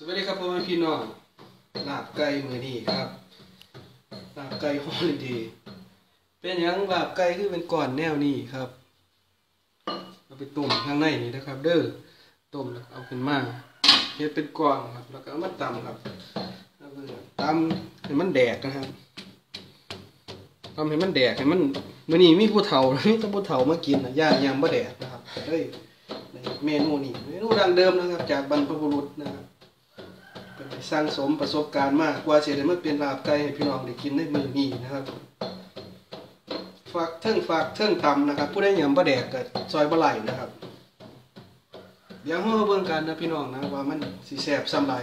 สวัสดีครับพ่อแม่พี่น้องลาบไก่มือนี้ครับลาบไก่ฮอลดย์เป็นหยังลาบไก่คือเป็นก่อนแนวนี้ครับเอาไปต้มข้างในนี่นะครับ เด้อต้มแล้วเอาขึ้นมาเฮ็ดเป็นก้อนครับ แล้วก็เอามาตำครับแล้วก็ตำให้มันแดกนะครับตำให้มันแดกให้มันมือนี้มีผู้เฒ่ามีแต่ผู้เฒ่ามากินนะย่างยำบ่แดกนะครับเฮ้ยเมนูนี้เมนูดังเดิมนะครับ จากบรรพบุรุษนะครับ สร้างสมประสบการณ์มากกว่าเสียได้มาเป็นลาบไก่ให้พี่น้องได้กินในมือนี้นะครับ ฝากเทิงฝากเทิงตำนะครับ ผู้ได้ยำบะแดกกับซอยบะไหลนะครับ เดี๋ยวเรามาเบิ่งกันนะพี่น้องนะว่ามันสิแซ่บซ้ำไร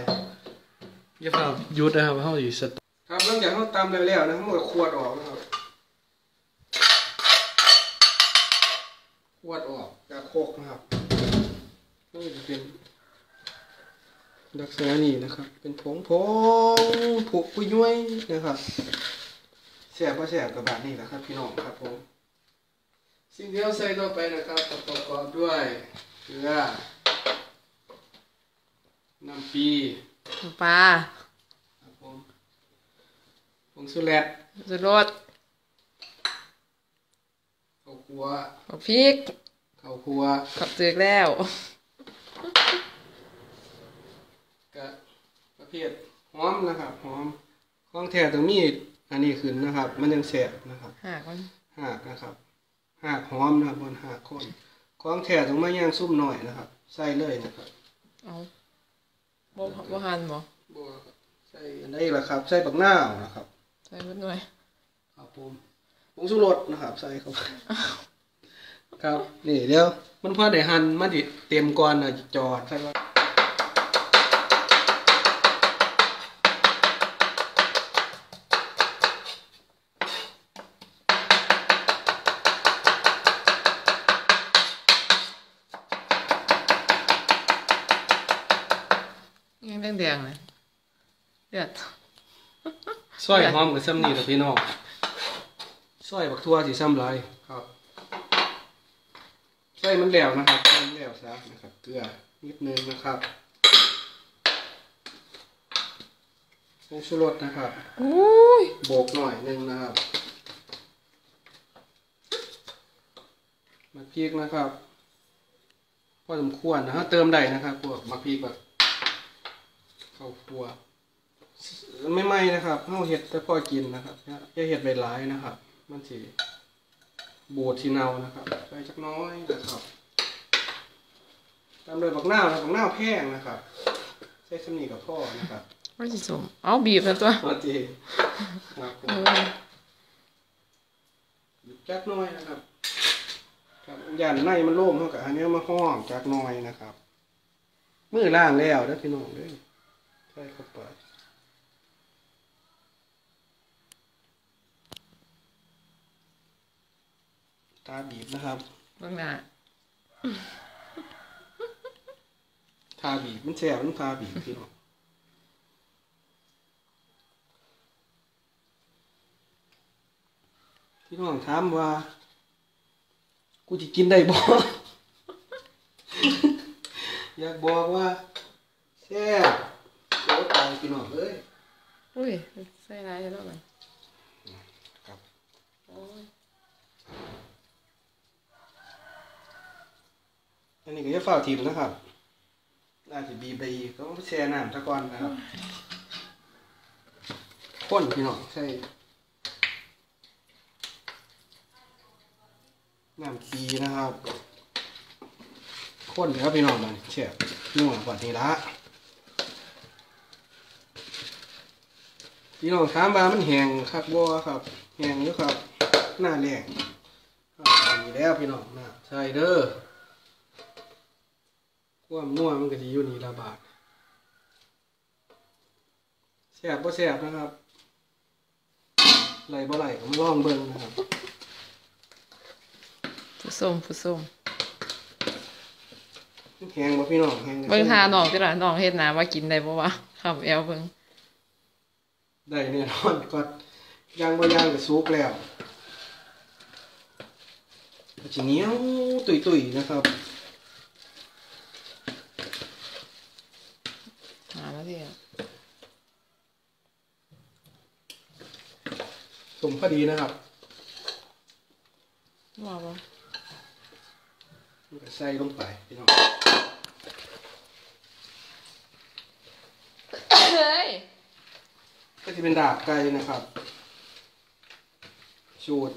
อย่าเฝ้าหยุดนะครับเฮาสิสตครับหลังจากเฮาตำแล้วๆนะเฮาก็ขวดออกนะครับขวดออกจากโคกนะครับก็จะเป็น ลักษณะนี้นะครับ เป็นผงผงผุกุยย้วยนะครับแสบก็แสบกับแบบนี้แหละครับ พี่น้องครับผมสิ่งที่เราใส่ต่อไปนะครับประกอบด้วยเกลือน้ำปีปลาครับผมผงสุแลดสุรสข้าวคั่วบักพริกข้าวคั่วขับตึกแล้วกับ ประเภทหอมนะครับหอมของแท้ต้องมีอันนี้ขึ้นนะครับ มันยังแสบนะครับหากมันหากนะครับหากหอมนะครับบนหากคนของแท้ต้องมาย่างซุ่มหน่อยนะครับใส่เลยนะครับเอาบ่บ่หันบ่บัวครับใส่อันนี้แหละครับ ใส่บักนาวนะครับ ใส่เบิดหน่อยครับผมผงชูรสนะครับ ใส่เข้าไปครับ นี่เดี๋ยว มันพอได้หั่นมาดิเต็มก่อนนะจอดใส่ก่อ แดงๆนะเดือดซอยหอมกับซ้ำนี่แหละพี่น้องซอยบักทั่วสีซ้ำลายครับใส่มันแล้วนะครับใส่มันแล้วซะนะครับ เกลือนิดนึงนะครับผงชูรสนะครับอุ้ยโบกหน่อยหนึงนะครับมะพริกนะครับพอสมควรนะฮะเติมได้นะครับพวกมะพริกแบบ ข้าวคั่วไม่ไหม้นะครับเฮาเห็ดแต่พอกินนะครับอย่าเห็ดไปหลายนะครับ มันสิบูดสีเนานะครับใส่จักน้อยนะครับตามด้วยบักนาวนะบักนาวแพงนะครับใส่สำนีกับพ่อนะครับว่าสิสมเอาบีบแล้วตัวโอเคครับผมเออจักหน้อยนะครับครับยันในมันโล่มเท่ากับอันนี้มาห้องจักหน้อยนะครับ มือล่างแล้วนะพี่น้องเด้อใส่เข้าไปตาบีบนะครับเบิ่งหน้าทาบีบมันแสบมันทาบีบพี่น้องพี่น้องถามว่า กูจะกินได้บ่ อยากบอกว่าแซ่บโอ้ตายพี่น้องเอ้ยอุ้ยใส่หลายแล้วมันครับโอ้ยอันนี้ก็จะฝ้าวทิมนะครับน่าจะบีบไปอีกต้องแช่น้ำซะก่อนนะครับข้นพี่น้องใช่น้ำปีนะครับข้นครับพี่น้องมันเชี่ยนัวกว่านี้ละ พี่น้องถามว่ามันแห้งคักบัวครับแห้งอยู่ครับ หน้าแรงครับอันนี้แล้วพี่น้องนะใช่เด้อความนัวมันก็สิอยู่นี่ละบาทแซ่บบ่แซ่บนะครับไหลบ่ไหลก็มาลองเบิ่งนะครับผู้ส้มผู้ส้มแห้งบ่พี่น้องแห้งเบิ่งทาน้องติล่ะน้องเฮ็ดหน้าว่ากินได้บ่วะขับแอวเบิ่ง ได้แน่นอนก็ย่างบ่ย่างก็สุกแล้วก็สิเหนียวตุยๆนะครับหานาทีอะสมพอดีนะครับว่าปะใส่ลงไปพี่น้องเฮ้ย ก็จะเป็นดาบไก่นะครับ สูตร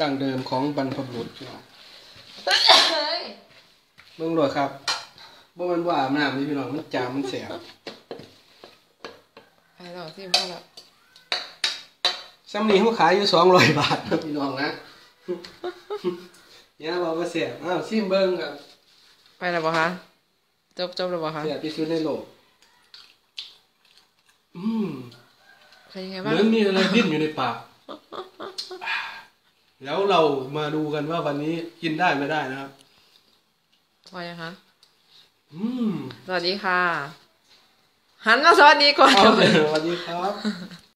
ดั้งเดิมของบรรพบุรุษพี่น้องเฮ้ยเบิ่งเลยครับบ่แมันว่าอาบน้ำนี่พี่น้องมันจามมันแสบไปต่อที่พ่อละซ้ำนี้เขาขายอยู่สองร้อยบาทนะพี่น้องนะเนี่ยบอกว่าแสบอ้าวซิมเบิ่งครับ ไปแล้วปะคะจบจบแล้วปะคะแสบที่สุดในโลก อืมเป็นยังไงเหบ้างมือนมีอะไรดิ้นอยู่ในปาก แล้วเรามาดูกันว่าวันนี้กินได้ไม่ได้นะครับพอยังคะอืมสวัสดีค่ะ หันมาสวัสดีก่อนเอาเลยสวัสดีครับ